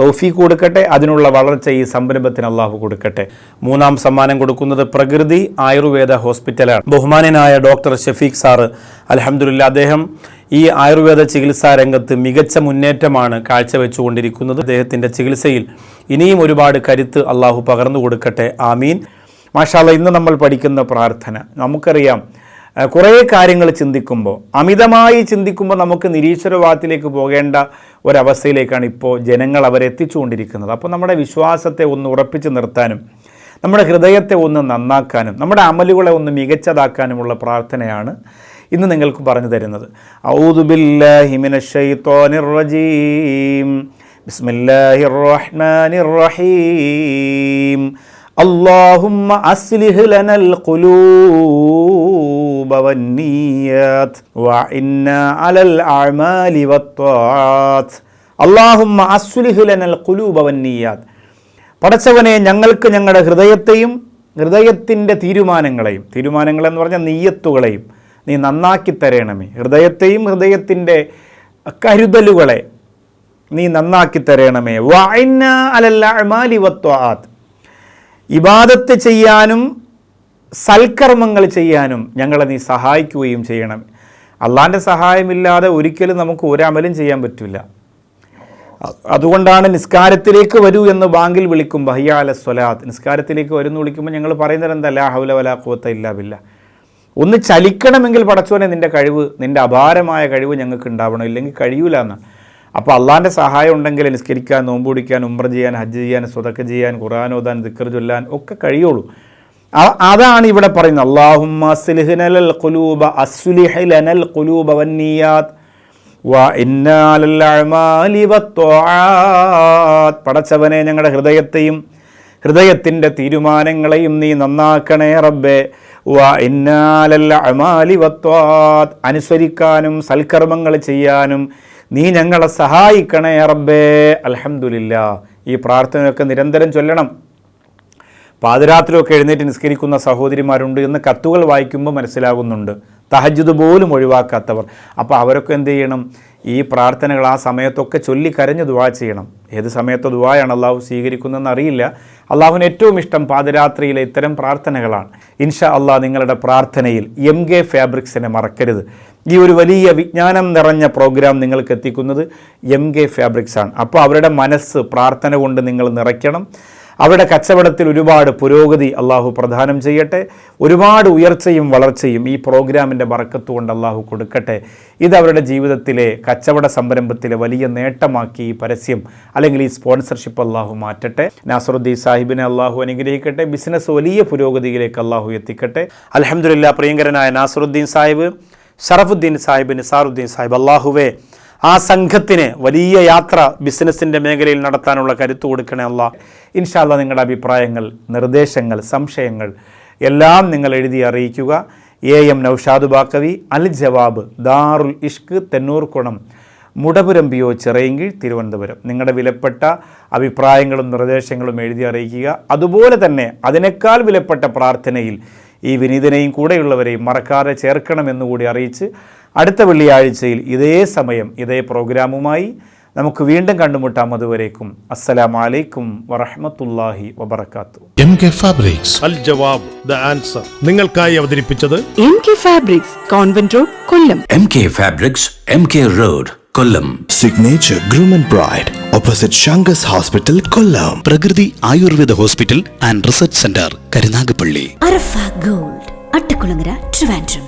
തൗഫീഖ് കൊടുക്കട്ടെ. അതിനുള്ള വളർച്ച ഈ സംരംഭത്തിന് അള്ളാഹു കൊടുക്കട്ടെ. മൂന്നാം സമ്മാനം കൊടുക്കുന്നത് പ്രകൃതി ആയുർവേദ ഹോസ്പിറ്റലാണ്. ബഹുമാനനായ ഡോക്ടർ ഷഫീഖ് സാറ്. അലഹമുല്ല അദ്ദേഹം ഈ ആയുർവേദ ചികിത്സാ രംഗത്ത് മികച്ച മുന്നേറ്റമാണ് കാഴ്ചവെച്ചുകൊണ്ടിരിക്കുന്നത്. അദ്ദേഹത്തിന്റെ ചികിത്സയിൽ ഇനിയും ഒരുപാട് കരുത്ത് അള്ളാഹു പകർന്നു കൊടുക്കട്ടെ. ആമീൻ. മാഷാല്ല ഇന്ന് നമ്മൾ പഠിക്കുന്ന പ്രാർത്ഥന. നമുക്കറിയാം കുറേ കാര്യങ്ങൾ ചിന്തിക്കുമ്പോൾ അമിതമായി ചിന്തിക്കുമ്പോൾ നമുക്ക് നിരീശ്വരവാദത്തിലേക്ക് പോകേണ്ട ഒരവസ്ഥയിലേക്കാണ് ഇപ്പോൾ ജനങ്ങൾ അവരെ എത്തിച്ചുകൊണ്ടിരിക്കുന്നത്. അപ്പോൾ നമ്മുടെ വിശ്വാസത്തെ ഒന്ന് ഉറപ്പിച്ചു നിർത്താനും നമ്മുടെ ഹൃദയത്തെ ഒന്ന് നന്നാക്കാനും നമ്മുടെ അമലുകളെ ഒന്ന് മികച്ചതാക്കാനുമുള്ള പ്രാർത്ഥനയാണ് ഇന്ന് നിങ്ങൾക്ക് പറഞ്ഞു തരുന്നത് ഔദുബില്ലാഹി മിനശ് ശൈത്വാനിർ റജീം ബിസ്മില്ലാഹിർ റഹ്മാനിർ റഹീം اللهم أصلح لنا القلوب والنيات وعنا على الأعمال والطاعات اللهم أصلح لنا القلوب والنيات പടച്ചവനെ ഞങ്ങൾക്ക് ഞങ്ങളുടെ ഹൃദയത്തെയും ഹൃദയത്തിൻ്റെ തീരുമാനങ്ങളെയും തീരുമാനങ്ങൾ എന്ന് പറഞ്ഞാൽ നീയത്തുകളെയും നീ നന്നാക്കി തരണമേ. ഹൃദയത്തെയും ഹൃദയത്തിന്റെ കരുതലുകളെ നീ നന്നാക്കി തരണമേ. വായന അലൽ വത്വാത് വത്വാത്ത് ഇബാദത്ത് ചെയ്യാനും സൽക്കർമ്മങ്ങൾ ചെയ്യാനും ഞങ്ങളെ നീ സഹായിക്കുകയും ചെയ്യണം. അള്ളാന്റെ സഹായമില്ലാതെ ഒരിക്കലും നമുക്ക് ഒരമലും ചെയ്യാൻ പറ്റില്ല. അതുകൊണ്ടാണ് നിസ്കാരത്തിലേക്ക് വരൂ എന്ന് ബാങ്കിൽ വിളിക്കും ബഹിയാല സ്വലാത്ത്. നിസ്കാരത്തിലേക്ക് വരുന്നു വിളിക്കുമ്പോൾ ഞങ്ങൾ പറയുന്നത് എന്താ ലാ ഹൗല വലാ കൂത്ത ഇല്ലാ ഒന്ന് ചലിക്കണമെങ്കിൽ പടച്ചോനെ നിന്റെ കഴിവ് നിന്റെ അപാരമായ കഴിവ് ഞങ്ങൾക്ക് ഉണ്ടാവണം. ഇല്ലെങ്കിൽ കഴിയൂല എന്നാണ് അപ്പോൾ അള്ളാന്റെ സഹായം ഉണ്ടെങ്കിൽ നിസ്കരിക്കാൻ നോമ്പ് പിടിക്കാൻ ഉംറ ചെയ്യാൻ ഹജ്ജ് ചെയ്യാൻ സ്വതക്ക ചെയ്യാൻ ഖുർആൻ ഓതാൻ ദിക്കർ ചൊല്ലാൻ ഒക്കെ കഴിയുള്ളൂ. അതാണ് ഇവിടെ പറയുന്നത്. അള്ളാഹും. പടച്ചവനെ ഞങ്ങളുടെ ഹൃദയത്തെയും ഹൃദയത്തിന്റെ തീരുമാനങ്ങളെയും നീ നന്നാക്കണേ റബ്ബേ. അനുസരിക്കാനും സൽക്കർമ്മങ്ങൾ ചെയ്യാനും നീ ഞങ്ങളെ സഹായിക്കണേ റബ്ബേ. അൽഹംദുലില്ലാ. ഈ പ്രാർത്ഥനയൊക്കെ നിരന്തരം ചൊല്ലണം. പാതിരാത്രിയൊക്കെ എഴുന്നേറ്റ് നിസ്കരിക്കുന്ന സഹോദരിമാരുണ്ട് എന്ന് കത്തുകൾ വായിക്കുമ്പോൾ മനസ്സിലാകുന്നുണ്ട്. തഹജുദ് പോലും ഒഴിവാക്കാത്തവർ. അപ്പോൾ അവരൊക്കെ എന്ത് ചെയ്യണം? ഈ പ്രാർത്ഥനകൾ ആ സമയത്തൊക്കെ ചൊല്ലിക്കരഞ്ഞ് ദുവാ ചെയ്യണം. ഏത് സമയത്ത് ദുവായാണ് അള്ളാഹു സ്വീകരിക്കുന്നതെന്ന് അറിയില്ല. അള്ളാഹുവിന് ഏറ്റവും ഇഷ്ടം പാതിരാത്രിയിലെ ഇത്തരം പ്രാർത്ഥനകളാണ്. ഇൻഷാ അള്ളാഹ് നിങ്ങളുടെ പ്രാർത്ഥനയിൽ എം കെ ഫാബ്രിക്സിനെ മറക്കരുത്. ഈ ഒരു വലിയ വിജ്ഞാനം നിറഞ്ഞ പ്രോഗ്രാം നിങ്ങൾക്ക് എത്തിക്കുന്നത് എം കെ ഫാബ്രിക്സാണ്. അപ്പോൾ അവരുടെ മനസ്സ് പ്രാർത്ഥന കൊണ്ട് നിങ്ങൾ നിറയ്ക്കണം. അവരുടെ കച്ചവടത്തിൽ ഒരുപാട് പുരോഗതി അള്ളാഹു പ്രദാനം ചെയ്യട്ടെ. ഒരുപാട് ഉയർച്ചയും വളർച്ചയും ഈ പ്രോഗ്രാമിന്റെ കൊണ്ട് അള്ളാഹു കൊടുക്കട്ടെ. ഇത് അവരുടെ ജീവിതത്തിലെ കച്ചവട സംരംഭത്തിലെ വലിയ നേട്ടമാക്കി ഈ പരസ്യം അല്ലെങ്കിൽ ഈ സ്പോൺസർഷിപ്പ് അള്ളാഹു മാറ്റട്ടെ. നാസറുദ്ദീൻ സാഹിബിനെ അള്ളാഹു അനുഗ്രഹിക്കട്ടെ. ബിസിനസ് വലിയ പുരോഗതിയിലേക്ക് അള്ളാഹു എത്തിക്കട്ടെ. അലഹമുല്ല പ്രിയങ്കരനായ നാസറുദ്ദീൻ സാഹിബ് ഷറഫുദ്ദീൻ സാഹിബ് നിസാറുദ്ദീൻ സാഹിബ് അള്ളാഹുവേ ആ സംഘത്തിന് വലിയ യാത്ര ബിസിനസ്സിന്റെ മേഖലയിൽ നടത്താനുള്ള കരുത്തു കൊടുക്കണേ അല്ല. ഇൻഷാല്ല നിങ്ങളുടെ അഭിപ്രായങ്ങൾ നിർദ്ദേശങ്ങൾ സംശയങ്ങൾ എല്ലാം നിങ്ങൾ എഴുതി അറിയിക്കുക. A M Noushad Baqavi Al Jawab Darul Ishq Thennurkonam Mudapuram P O Chirayinkeezhu Thiruvananthapuram. നിങ്ങളുടെ വിലപ്പെട്ട അഭിപ്രായങ്ങളും നിർദ്ദേശങ്ങളും എഴുതി അറിയിക്കുക. അതുപോലെ തന്നെ അതിനേക്കാൾ വിലപ്പെട്ട പ്രാർത്ഥനയിൽ ഈ വിനീതനെയും കൂടെയുള്ളവരെയും മറക്കാതെ ചേർക്കണമെന്നുകൂടി അറിയിച്ച് അടുത്ത വെള്ളിയാഴ്ചയിൽ ഇതേ സമയം ഇതേ പ്രോഗ്രാമുമായി നമുക്ക് വീണ്ടും കണ്ടുമുട്ടാം. അതുവരേക്കും അസ്സലാമലൈക്കും വറഹമത്തല്ലാഹി വബർക്കാത്തു M K fabrics. Al Jawab the answer. നിങ്ങൾക്കായി അവതരിപ്പിച്ചത് M K fabrics convent road Kollam. M K fabrics M K road Kollam. Signature groom and bride opposite Shankar's hospital Kollam. Prakriti Ayurveda hospital and research centre Karunagappally. Arafa gold Attakulangara Trivandrum.